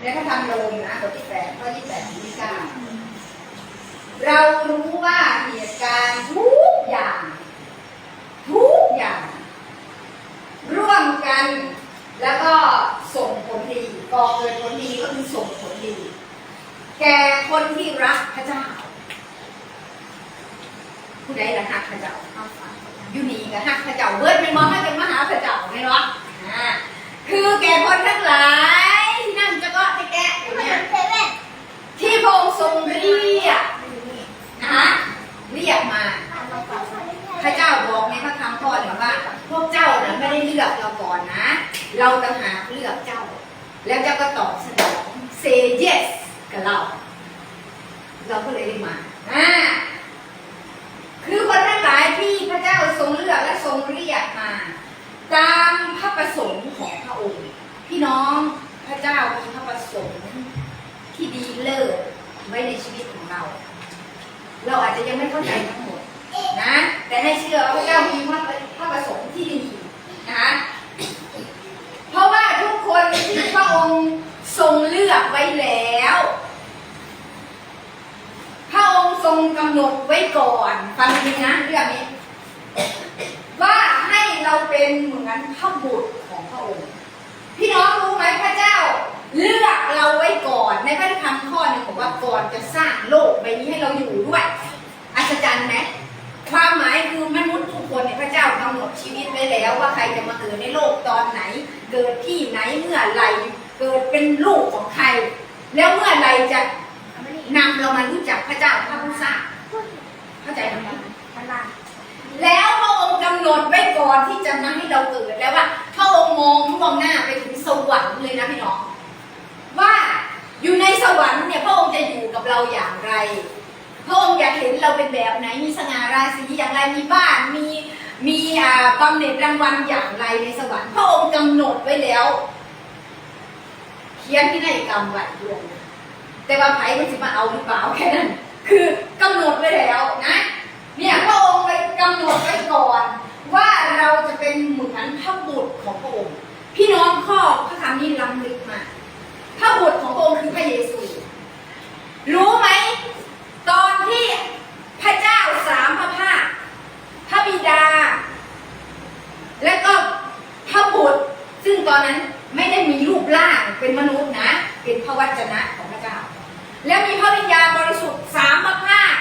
ในพระธรรมโยมนะบทที่แปดข้อที่แปดที่เก้าเรารู้ว่าเหตุการณ์ทุกอย่าง ทุกอย่าง ร่วมกันแล้วก็ส่งผลดีก่อเกิดผลดีก็คือส่งผลดี แก่คนที่รักพระเจ้า ผู้ใดละฮักพระเจ้าอยู่นี่ก็ฮักพระเจ้าเบิดไม่มองให้เป็นมหาพระเจ้าไม่หรออ่าคือแก่คนทั้งหลายที่นั่งจะก็จะแกะอยู่เนี่ย ทรงค์ทรงเรียกนะฮะเรียกมา พระเจ้าบอกในพระคำพ่อเนี่ยว่า พวกเจ้านั้นไม่ได้เลือกเราก่อนนะ เราต่างหากเลือกเจ้า แล้วเจ้าก็ตอบสนอง say yes กับเรา เราก็เลยได้มาอ่าคือคนทั้งหลายที่พระเจ้าทรงเลือกและทรงเรียกมา ตามพระประสงค์ของพระองค์ พี่น้องพระเจ้ามีพระประสงค์ที่ดีเลิศ ไว้ในชีวิตของเรา เราอาจจะยังไม่เข้าใจทั้งหมดนะ แต่ให้เชื่อว่าพระเจ้ามีพระพระประสงค์ที่ดีนะคะเพราะว่าทุกคนที่พระองค์ทรงเลือกไว้แล้ว พระองค์ทรงกำหนดไว้ก่อนฟังดีนะเรื่องนี้ ว่าให้เราเป็นเหมือนพระบุตรของพระองค์ พี่น้องรู้ไหมพระเจ้า เลือกเราไว้ก่อนในพระธรรมข้อหนึ่งบอกว่าก่อนจะสร้างโลกใบนี้ให้เราอยู่ด้วยอัศจรรย์ไหมความหมายคือมนุษย์ทุกคนเนี่ยพระเจ้ากำหนดชีวิตไว้แล้วว่าใครจะมาเกิดในโลกตอนไหน เกิดที่ไหนเมื่อไรเกิดเป็นลูกของใคร แล้วเมื่อไรจะนำเรามารู้จักพระเจ้าพระผู้สร้างเข้าใจไหมแล้วพระองค์กำหนดไว้ก่อนที่จะมาให้เราเกิดแล้วว่าพระองค์มองมองหน้าไปถึงสวรรค์เลยนะพี่น้อง ว่าอยู่ในสวรรค์เนี่ยพระองค์จะอยู่กับเราอย่างไร พระองค์อยากเห็นเราเป็นแบบไหนมีสง่าราศีอย่างไรมีบ้านมีมีอ่าบำเหน็จรางวัลอย่างไรในสวรรค์พระองค์กำหนดไว้แล้วเขียนที่ในกรรมไว้ด้วยแต่ว่าไผ่มันจะมาเอาหรือเปล่าแค่นั้นคือกำหนดไว้แล้วนะเนี่ยพระองค์ไปกำหนดไว้ก่อน ว่าเราจะเป็นเหมือนพระบุตรของพระองค์ พี่น้องข้อพระธรรมนี้ล้ำลึกมาก พระบุตรของพระองค์คือพระเยซู รู้ไหม ตอนที่พระเจ้าสามพระภาคพระบิดา และก็พระบุตร ซึ่งตอนนั้นไม่ได้มีรูปร่างเป็นมนุษย์นะ เป็นพระวจนะของพระเจ้า แล้วมีพระวิญญาณบริสุทธิ์สามพระภาค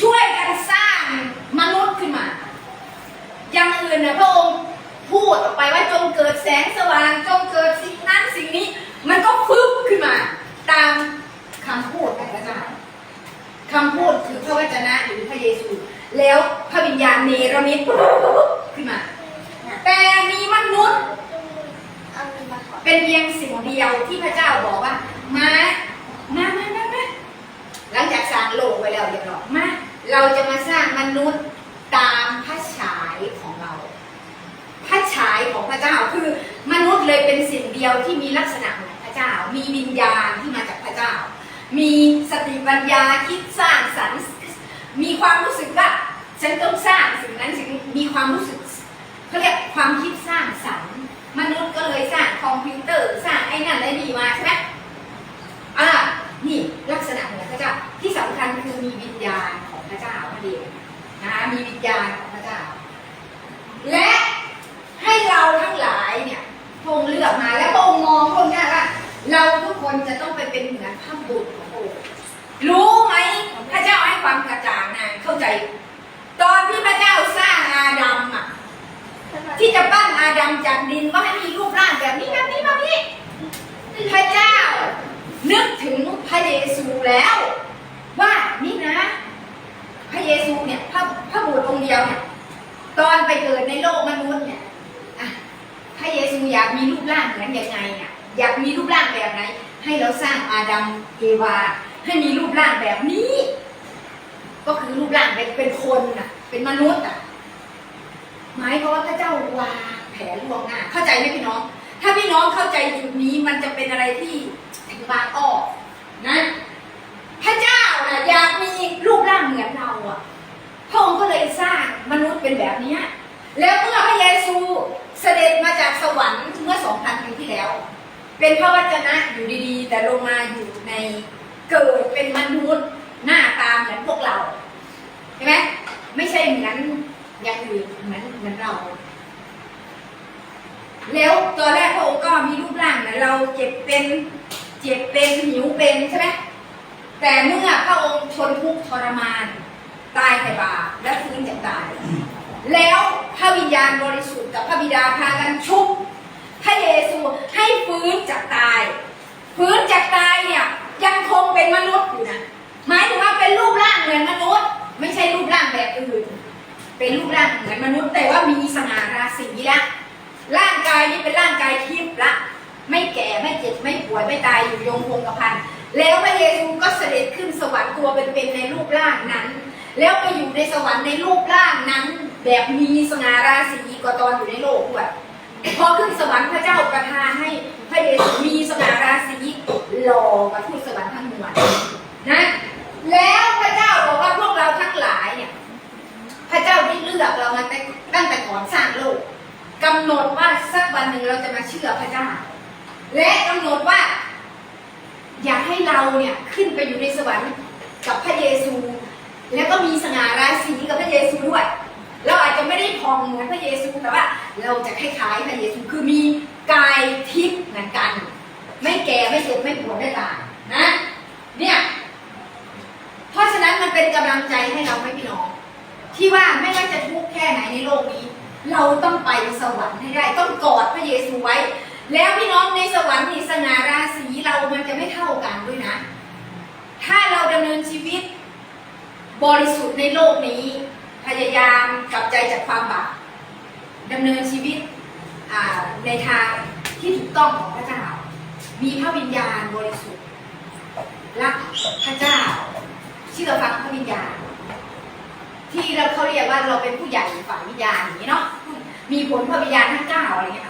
ช่วยกันสร้างมนุษย์ขึ้นมา อย่างอื่นนี่ยพระองค์พูดออกไปว่าจงเกิดแสงสว่างจงเกิดสิ่งนั้นสิ่งนี้ มันก็ฟึบขึ้นมา ตามคำพูดของพระเจ้าคำพูดคือพระวจนะหรือพระเยซู แล้วพระวิญญาณเนรมิตขึ้นมา แต่มีมนุษย์ เป็นเพียงสิ่งเดียวที่พระเจ้าบอกว่า มามามามามาหลังจากสร้างโลกไว้แล้วเรียบร้อยมาเราจะมาสร้างมนุษย์ตามพระฉายของเรา พระฉายของพระเจ้าคือมนุษย์เลยเป็นสิ่งเดียวที่มีลักษณะเหมือน ระเจ้า มีวิญญาณที่มาจากพระเจ้า มีสติปัญญาคิดสร้างสรรค์มีความรู้สึกว่าฉันต้องสร้างสิ่งนั้นสิ่งนี้มีความรู้สึกเขาเรียกความคิดสร้างสรรค์มนุษย์ก็เลยสร้างคอมพิวเตอร์สร้างไอ้นั่นไอ้นี่มาใช่ไหมอ่านี่ลักษณะเหมือนพระเจ้าที่สำคัญคือมีวิญญาณของพระเจ้าพระเดียนะคะมีวิญญา ที่จะปั้นอาดัมจากดินว่าให้มีรูปร่างแบบนี้แบบนี้แบบนี้ พระเจ้า นึกถึงพระเยซูแล้ว ว่านี่นะ พระเยซูเนี่ยพระพระบุตรองค์เดียวเนี่ยตอนไปเกิดในโลกมนุษย์เนี่ยพระเยซูอยากมีรูปร่างเหมือนยังไงอะอยากมีรูปร่างแบบไหน ให้เราสร้างอาดัมเอวา ให้มีรูปร่างแบบนี้ ก็คือรูปร่างเป็นเป็นคนน่ะ เป็นมนุษย์อะ หมายความว่าพระเจ้าวางแผนล่วงหน้า เข้าใจไหมพี่น้อง ถ้าพี่น้องเข้าใจจุดนี้มันจะเป็นอะไรที่ถึงบางอ้อนะ พระเจ้านะอยากมีรูปร่างเหมือนเราอะพระองค์ก็เลยสร้างมนุษย์เป็นแบบนี้แล้วเมื่อพระเยซูเสด็จมาจากสวรรค์เมื่อสองพันปีที่แล้ว เป็นพระวจนะอยู่ดีๆ แต่ลงมาอยู่ในเกิดเป็นมนุษย์หน้าตาเหมือนพวกเราใช่ไหมไม่ใช่เหมือน อย่างอื่นเหมือนเหมือนเรา แล้วตัวแรกพระองค์ก็มีรูปร่างนะเราเจ็บเป็นเจ็บเป็นหิวเป็นใช่ไหมแต่เมื่อพระองค์ทนทุกข์ทรมาน ตายไถ่บาปและฟื้นจากตาย แล้วพระวิญญาณบริสุทธิ์กับพระบิดาพากันชุบพระเยซูให้ฟื้นจากตาย ฟื้นจากตายเนี่ยยังคงเป็นมนุษย์อยู่นะหมายถึงว่าเป็นรูปร่างเหมือนมนุษย์ ไม่ใช่รูปร่างแบบอื่น เป็นรูปร่างเหมือนมนุษย์แต่ว่ามีสง่าราศีละร่างกายนี้เป็นร่างกายทิพย์ละ ไม่แก่ไม่เจ็บไม่ป่วยไม่ตายอยู่ยงคงกระพันแล้วพระเยซูก็เสด็จขึ้นสวรรค์ตัวเป็นๆในรูปร่างนั้น แล้วไปอยู่ในสวรรค์ในรูปร่างนั้น แบบมีสง่าราศีกว่าตอนอยู่ในโลกด้วยพอขึ้นสวรรค์พระเจ้าประทานให้พระเยซูมีสง่าราศีหล่อกว่าทูตสวรรค์ทั้งมวลนะ แล้วพระเจ้าบอก และกำหนดว่า อยากให้เราเนี่ยขึ้นไปอยู่ในสวรรค์กับพระเยซู แล้วก็มีสง่าราศีกับพระเยซูด้วยเราอาจจะไม่ได้พองเหมือนพระเยซูแต่ว่า เราจะคล้ายๆพระเยซูคือมีกายทิพย์เหมือนกัน ไม่แก่ไม่เจ็บไม่ปวดไม่ตายนะเนี่ยเพราะฉะนั้นมันเป็นกำลังใจให้เราไม่พี่น้อง ที่ว่าไม่ว่าจะทุกข์แค่ไหนในโลกนี้ เราต้องไปสวรรค์ให้ได้ ต้องกอดพระเยซูไว้ แล้วพี่น้องในสวรรค์นี่สง่าราศีเรามันจะไม่เท่ากันด้วยนะ ถ้าเราดำเนินชีวิต บริสุทธิ์ในโลกนี้ พยายามกลับใจจากความบาปดำเนินชีวิตในทางที่ถูกต้องของพระเจ้า มีพระวิญญาณบริสุทธิ์รักพระเจ้าเชื่อฟังพระวิญญาณ ที่เราเขาเรียกว่าเราเป็นผู้ใหญ่ฝ่ายวิญญาณอย่างนี้เนาะมีผลพระวิญญาณทั้งเก้าอะไรเงี้ยค่ะ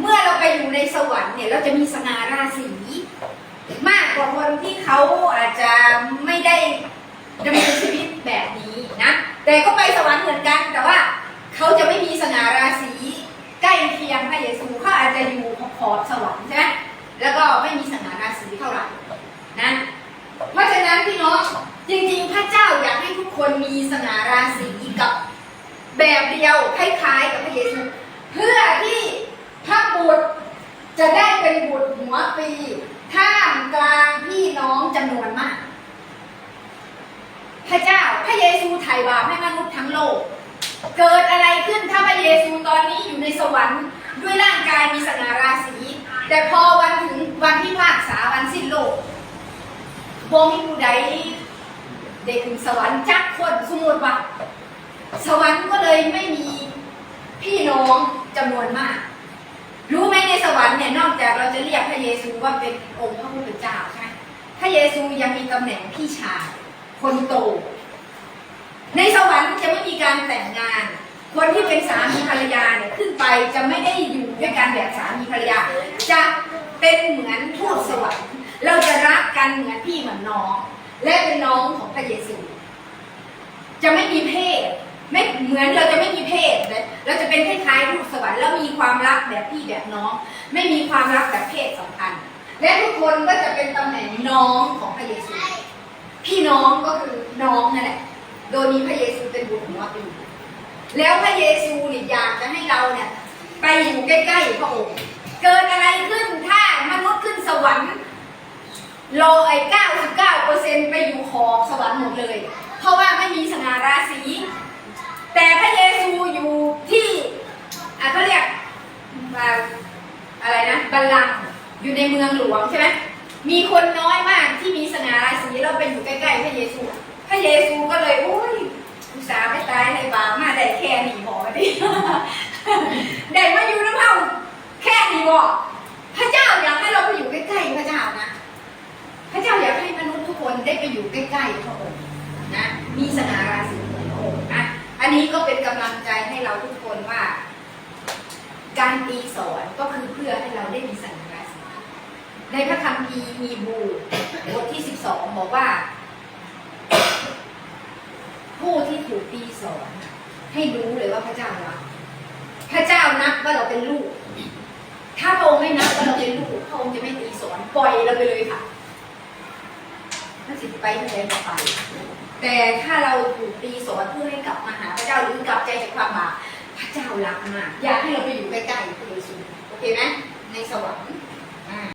เมื่อเราไปอยู่ในสวรรค์เนี่ยเราจะมีสง่าราศีมากกว่าคนที่เขาอาจจะไม่ได้ดำเนินชีวิตแบบนี้นะ แต่ก็ไปสวรรค์เหมือนกัน แต่ว่าเขาจะไม่มีสง่าราศีใกล้เคียงพระเยซูเขาอาจจะอยู่ขอบสวรรค์ใช่ไหมแล้วก็ไม่มีสง่าราศีเท่าไหร่นะเพราะฉะนั้นพี่น้องจริงๆ พระเจ้าอยากให้ทุกคนมีสง่าราศีกับแบบเดียวคล้ายๆกับพระเยซู เพื่อที่พระบุตรจะได้เป็นบุตรหัวปีท่ามกลางพี่น้อง จำนวนมาก พระเจ้าพระเยซูไถ่บาปให้มนุษย์ทั้งโลก เกิดอะไรขึ้นถ้าพระเยซูตอนนี้อยู่ในสวรรค์ด้วยร่างกายมีสง่าราศี แต่พอวันถึงวันพิพากษาวันสิ้นโลกบ่มีผู้ใดเด็กถึงสวรรค์จักคนสมมติว่าสวรรค์ก็เลยไม่มีพี่น้องจำนวนมาก รู้ไหมในสวรรค์เนี่ยนอกจากเราจะเรียกพระเยซูว่าเป็นองค์พระผู้เป็นเจ้าใช่ พระเยซูยังมีตำแหน่งพี่ชาย คนโต ในสวรรค์จะไม่มีการแต่งงาน คนที่เป็นสามีภรรยาเนี่ยขึ้นไปจะไม่ได้อยู่ด้วยกันแบบสามีภรรยา จะเป็นเหมือนทูตสวรรค์ เราจะรักกันเหมือนพี่เหมือนน้อง และเป็นน้องของพระเยซู จะไม่มีเพศไม่เหมือนเราจะไม่มีเพศเลยเราจะเป็นคล้ายๆทูตสวรรค์แล้วมีความรักแบบพี่แบบน้อง ไม่มีความรักแบบเพศสัมพันธ์ และทุกคนก็จะเป็นตำแหน่งน้องของพระเยซู พี่น้องก็คือน้องนั่นแหละ โดยมีพระเยซูเป็นบุตรหัวปีแล้วพระเยซูเนี่ยอยากจะให้เราเนี่ยไปอยู่ใกล้ๆพระองค์ เกิดอะไรขึ้นถ้ามนุษย์ขึ้นสวรรค์โลไอ้เก้าสิบเก้าเปอร์เซ็นต์ไปอยู่ขอบสวรรค์หมดเลย เพราะว่าไม่มีสง่าราศี แต่พระเยซูอยู่ที่อะเขาเรียกอ่าอะไรนะบัลลังก์ อยู่ในเมืองหลวงใช่ไหมมีคนน้อยมากที่มีสง่าราศีเราไปอยู่ใกล้ๆพระเยซู พระเยซูก็เลยโอ้ยอุตส่าห์ไม่ตายในบาปมาได้แค่หนี้บอดิได้มาอยู่น้ำเฮาแค่หนี้บอพระเจ้าอยากให้เราไปอยู่ใกล้ๆพระเจ้านะ พระเจ้าอยากให้มนุษย์ทุกคนได้ไปอยู่ใกล้ๆพระองค์นะมีสง่าราศีเหมือนพระองค์นะอันนี้ก็เป็นกำลังใจให้เราทุกคนว่า การตีสอนก็คือเพื่อให้เราได้มีสง่า ในพระคัมภีร์ฮีบูบทที่ 12 บอกว่า ผู้ที่ถูกตีสอน ให้รู้เลยว่าพระเจ้ารักพระเจ้านับว่าเราเป็นลูก ถ้าพระองค์ไม่นับว่าเราเป็นลูกพระองค์จะไม่ตีสอนปล่อยเราไปเลยค่ะถ้าสิไปทางไหนก็ไป แต่ถ้าเราถูกตีสอนเพื่อให้กลับมาหาพระเจ้าหรือกลับใจจากความบาปพระเจ้ารักมากอยากให้เราไปอยู่ใกล้ๆพระเยซูโอเคไหมในสวรรค์